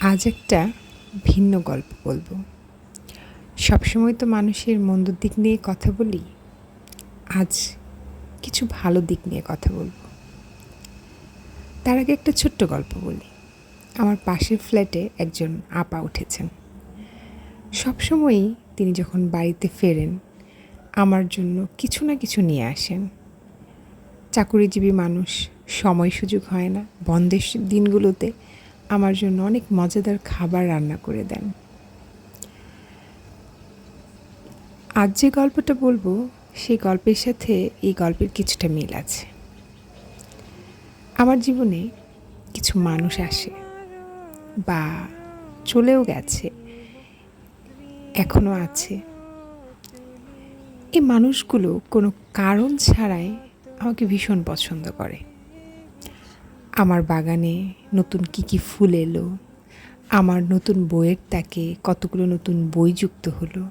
আজ একটা ভিন্ন গল্প বলব। সবসময় তো মানুষের মন্দ দিক নিয়ে কথা বলি, আজ কিছু ভালো দিক নিয়ে কথা বলব। তার আগে একটা ছোট্ট গল্প বলি। আমার পাশের ফ্ল্যাটে একজন আপা উঠেছেন। সবসময়ই তিনি যখন বাড়িতে ফেরেন, আমার জন্য কিছু না কিছু নিয়ে আসেন। চাকুরিজীবী মানুষ, সময় সুযোগ হয় না, বন্ধের দিনগুলোতে আমার জন্য অনেক মজাদার খাবার রান্না করে দেন। আজ যে গল্পটা বলব, সেই গল্পের সাথে এই গল্পের কিছুটা মিল আছে। আমার জীবনে কিছু মানুষ আসে বা চলেও গেছে এখনও আছে। এই মানুষগুলো কোনো কারণ ছাড়াই আমাকে ভীষণ পছন্দ করে। আমার বাগানে নতুন কি কি ফুল এলো, আমার নতুন বইয়ের তাকে কতগুলো নতুন বই যুক্ত হলো,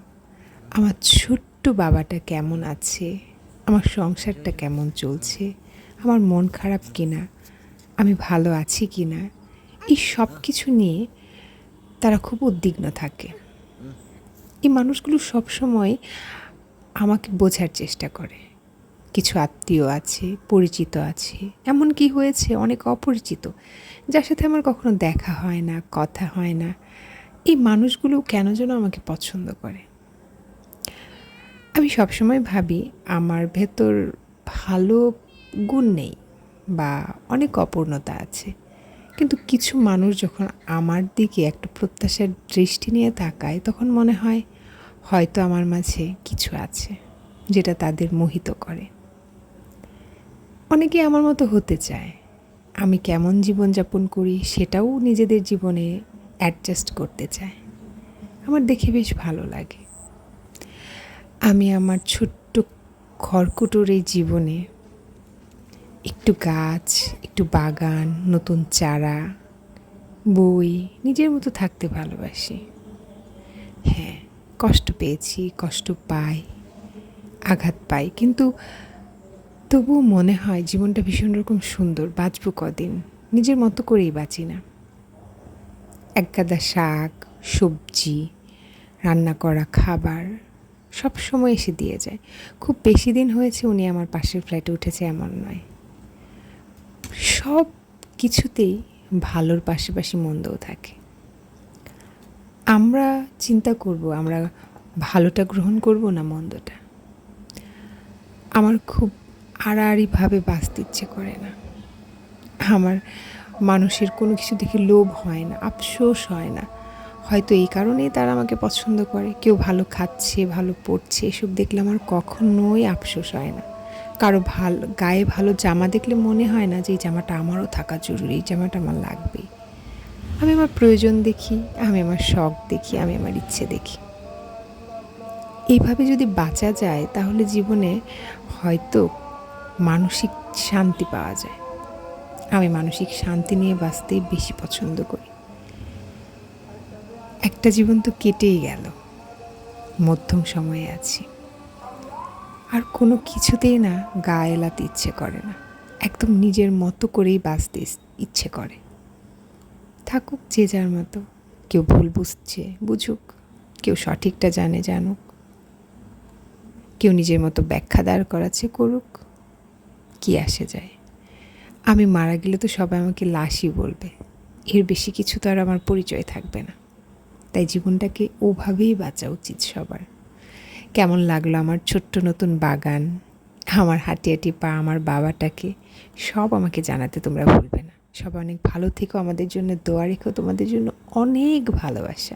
আমার ছোট্ট বাবাটা কেমন আছে, আমার সংসারটা কেমন চলছে, আমার মন খারাপ কিনা, আমি ভালো আছি কি না এই সব কিছু নিয়ে তারা খুব উদ্বিগ্ন থাকে। এই মানুষগুলো সবসময় আমাকে বোঝার চেষ্টা করে। কিছু আত্মীয় আছে, পরিচিত আছে। এমন কি হয়েছে? অনেক অপরিচিত, যার সাথে আমার কখনো দেখা হয় না, কথা হয় না। এই মানুষগুলো কেন যেন আমাকে পছন্দ করে? আমি সবসময় ভাবি, আমার ভেতর ভালো গুণ নেই বা অনেক অপূর্ণতা আছে। কিন্তু কিছু মানুষ যখন আমার দিকে একটা প্রত্যাশার দৃষ্টি নিয়ে তাকায়, তখন মনে হয়, হয়তো আমার মাঝে কিছু আছে, যেটা তাদের মোহিত করে। অনেকে আমার মতো হতে চায়। আমি কেমন জীবনযাপন করি সেটাও নিজেদের জীবনে অ্যাডজাস্ট করতে চায়। আমার দেখে বেশ ভালো লাগে। আমি আমার ছোট্ট খড়কুটোর এই জীবনে একটু গাছ, একটু বাগান, নতুন চারা, বই, নিজের মতো থাকতে ভালোবাসি। হ্যাঁ কষ্ট পেয়েছি, কষ্ট পাই, আঘাত পাই, কিন্তু তবুও মনে হয় জীবনটা ভীষণ রকম সুন্দর, বাঁচবো কদিন? নিজের মতো করেই বাঁচি না। এক গাদা শাক, সবজি, রান্না করা খাবার, সব সময় এসে দিয়ে যায়। খুব বেশি দিন হয়েছে উনি আমার পাশের ফ্ল্যাটে উঠেছে এমন নয়। সব কিছুতেই ভালোর পাশাপাশি মন্দও থাকে। আমরা চিন্তা করব, আমরা ভালোটা গ্রহণ করব না মন্দটা? আমার খুব আড়াআড়িভাবে বাঁচতে ইচ্ছে করে না। আমার মানুষের কোনো কিছু দেখে লোভ হয় না, আফসোস হয় না। হয়তো এই কারণেই তারা আমাকে পছন্দ করে। কেউ ভালো খাচ্ছে, ভালো পড়ছে, এসব দেখলে আমার কখনোই আফসোস হয় না। কারও ভালো, গায়ে ভালো জামা দেখলে মনে হয় না যে এই জামাটা আমারও থাকা জরুরি, এই জামাটা আমার লাগবে আমি আমার প্রয়োজন দেখি, আমি আমার শখ দেখি, আমি আমার ইচ্ছে দেখি। এইভাবে যদি বাঁচা যায়, তাহলে জীবনে হয়তো মানসিক শান্তি পাওয়া যায়। আমি মানসিক শান্তি নিয়ে বাঁচতেই বেশি পছন্দ করি। একটা জীবন তো কেটেই গেল। মধ্যম সময়ে আছি। আর কোনো কিছুতেই না গা এলাতে ইচ্ছে করে না। একদম নিজের মতো করেই বাঁচতে ইচ্ছে করে। থাকুক যে যার মতো। কেউ ভুল বুঝছে, বুঝুক। কেউ সঠিকটা জানে, জানুক। কেউ নিজের মতো ব্যাখ্যা দাঁড় করাচ্ছে, করুক। কি আসে যায়? আমি মারা গেলে তো সবাই আমাকে লাশই বলবে। এর বেশি কিছু তো আর আমার পরিচয় থাকবে না। তাই জীবনটাকে ওভাবেই বাঁচা উচিত সবার। কেমন লাগল আমার ছোট্ট নতুন বাগান? আমার হাঁটি পা, আমার বাবাটাকে? সব আমাকে জানাতে তোমরা ভুলবে না। সবাই অনেক ভালো থেকো। আমাদের জন্য দোয়া রেখো। তোমাদের জন্য অনেক ভালোবাসা।